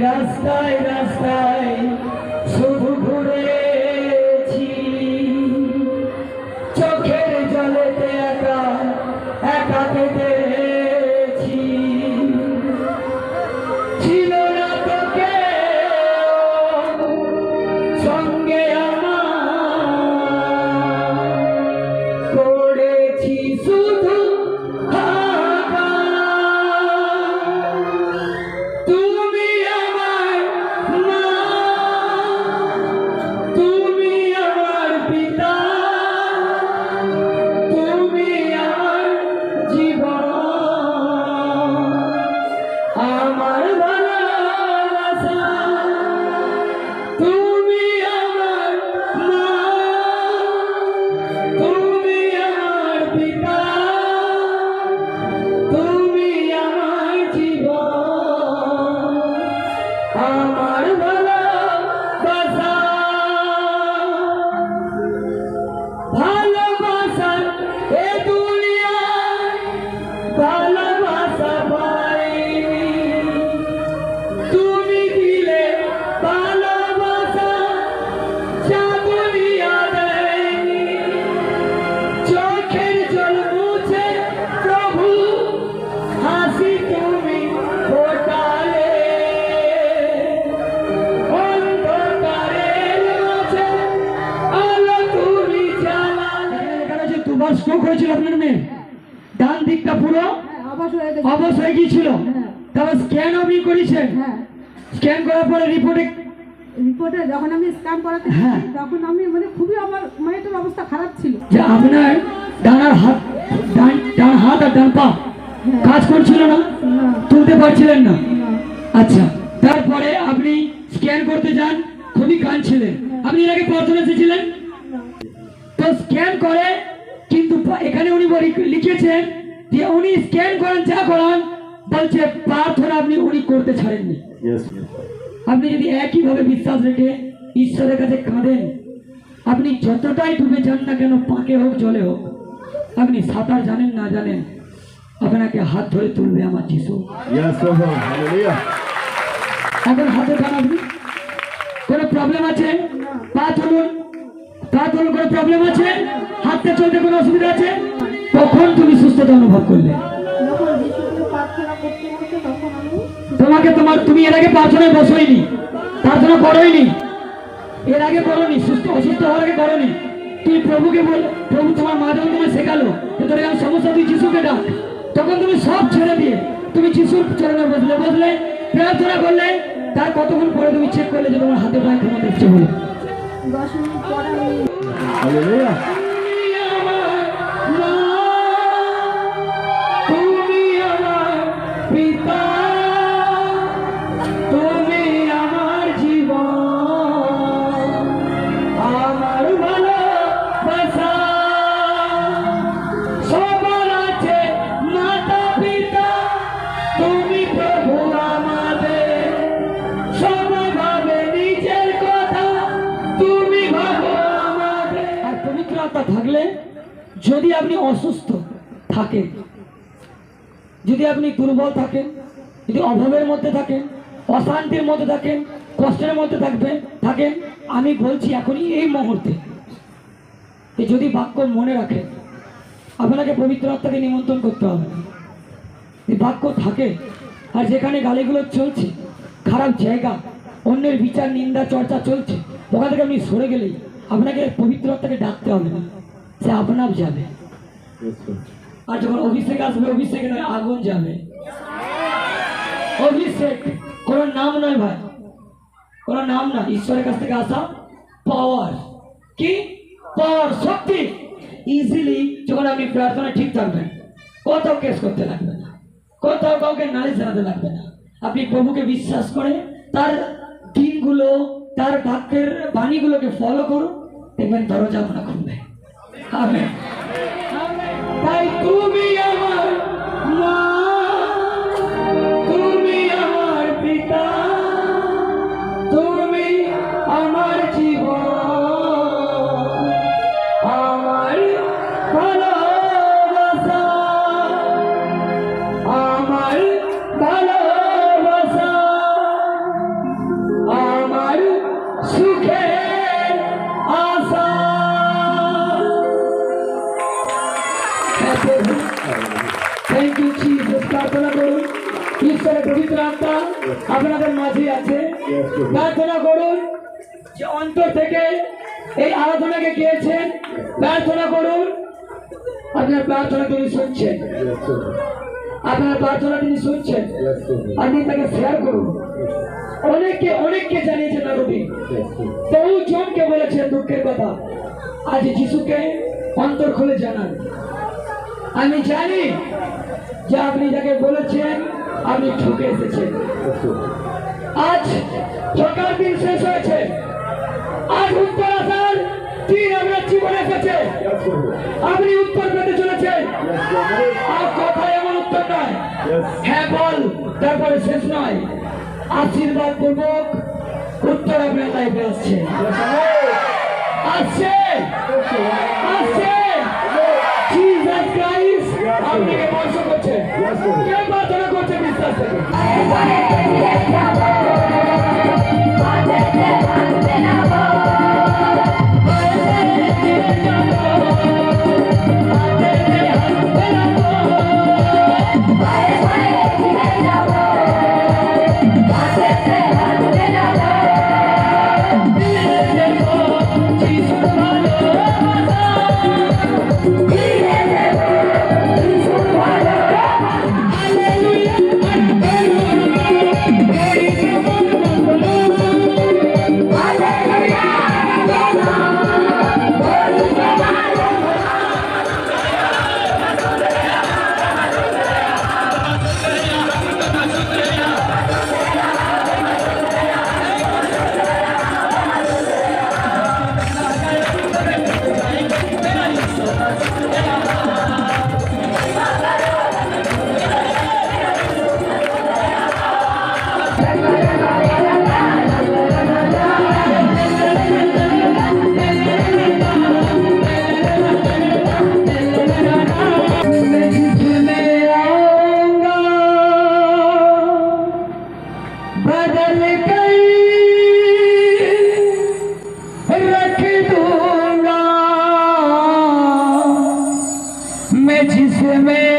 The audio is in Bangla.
রাস্তায় রাস্তায় শুধু ঘুরে অবশ হয়ে গিয়েছিল। হ্যাঁ। তারপর স্ক্যান আপনি করেছেন? হ্যাঁ। স্ক্যান করার পরে রিপোর্টে রিপোর্টে যখন আমি স্ক্যান করাতে হ্যাঁ। তখন আমি মানে খুবই আমার মেয়েটার অবস্থা খারাপ ছিল। যে আপনার ডানার হাত ডান ডান হাত আর ডান পা কাজ করছিল না? তুলতে পারছিলেন না? না। আচ্ছা তারপরে আপনি স্ক্যান করতে যান খুবই কাঁদছিলেন। আপনি এর আগে প্রথমে এসেছিলেন তো স্ক্যান করে কিন্তু এখানে উনি লিখেছেন যে উনি স্ক্যান করেন যা করান বলছে প্রার্থনা আপনি উনি করতে ছাড়েননি. আপনি যদি একইভাবে বিশ্বাস রেখে ঈশ্বরের কাছে কাঁদেন আপনি যতটাই ডুবে যান না কেন পাকে হোক জলে হোক আপনি সাঁতার জানেন না জানেন আপনাকে হাত ধরে তুলবে আমার যিশু। এখন হাতে টান আপনি। কোনো প্রবলেম আছে? পা তুলুন। পা তুলুন কোনো প্রবলেম আছে? হাতটা চলতে কোনো অসুবিধা আছে? কখন তুমি সুস্থতা অনুভব করলে? যখন যিশুকে প্রার্থনা করতে করতে তখন আমি তোমাকে তোমার তুমি এর আগে প্রার্থনায় বসোইনি প্রার্থনা করোইনি। এর আগে করোনি সুস্থ অসুস্থ হওয়ার আগে করোনি। তুমি প্রভুকে বল প্রভু তোমার মা যখন তোমায় শেখালো যে তোর সমস্যা তুই যিশুকে ডাক। তখন তুমি সব ছেড়ে দিয়ে তুমি যিশুর চরণে বসলে বসলে প্রার্থনা করলে তার কতক্ষণ পরে তুমি চেক করলে যে তোমার হাতে পায়ে ক্ষমা দেখছে বলে? দশ মিনিট পরে অসুস্থ থাকেন। যদি আপনি দুর্বল থাকেন, যদি অভাবের মধ্যে থাকেন, অশান্তির মধ্যে থাকেন, কষ্টের মধ্যে থাকবেন, থাকেন, আমি বলছি এখনই এই মুহূর্তে যদি বাক্য মনে রাখেন, আপনাকে পবিত্র আত্মাকে নিমন্ত্রণ করতে হবে। এই বাক্য থাকে, আর যেখানে গালিগুলো চলছে, খারাপ জায়গা, অন্যের বিচার, নিন্দা, চর্চা চলছে, ওখান থেকে আপনি সরে গেলেই আপনাকে পবিত্র আত্মাকে ডাকতে হবে না। সে আপনার যাবে. আর যখন অভিষেক আসবে, অভিষেকের আগুন যাবে অভিষেক, কোন নাম নয় ভাই। কোন নাম না, ঈশ্বরের কাছ থেকে আসা পাওয়ার কি? পাওয়ার শক্তি। ইজিলি যখন আপনি প্রার্থনা ঠিক থাকবেন, কোথাও কেস করতে লাগবে না। কোথাও কাউকে নালিশ জানাতে লাগবে না। আপনি প্রভুকে বিশ্বাস করে তার দিনগুলো, তার বাক্যের বাণীগুলোকে ফলো করুন, দেখবেন দরজা আপনার খুলবে। তাই তুমি আমার মা। আপনাদের মাঝে আছে। প্রার্থনা করুন যে অন্তর থেকে এই আরাধনাকে গিয়েছেন। প্রার্থনা করুন। আপনার প্রার্থনা তিনি শুনছেন। আপনার প্রার্থনা তিনি শুনছেন। আপনি তাকে শেয়ার করুন। অনেককে অনেককে জানিয়েছেন Lord. বহু জনকে বলেছেন দুঃখের কথা। আজ যিশুকে অন্তর খুলে জানান। আমি জানি যে আপনি যাকে বলেছেন এসেছেন Yes, Lord. আজ সকাল দিন শেষ হয়েছে। আজ উত্তর আসার দিন আমরা জীবনে এসেছে। আপনি উত্তর পেতে চলেছেন। আর কথা এমন উত্তর নয়। হ্যাঁ বল তারপরে শেষ নয়। আশীর্বাদ পূর্বক উত্তর আপনার লাইফে আসছে। আসছে! আসছে! জিসাস ক্রাইস্ট আপনাকে বর্ষ করছে। Yes, Lord. কে প্রার্থনা করছে বিশ্বাস থেকে मैं जिसमें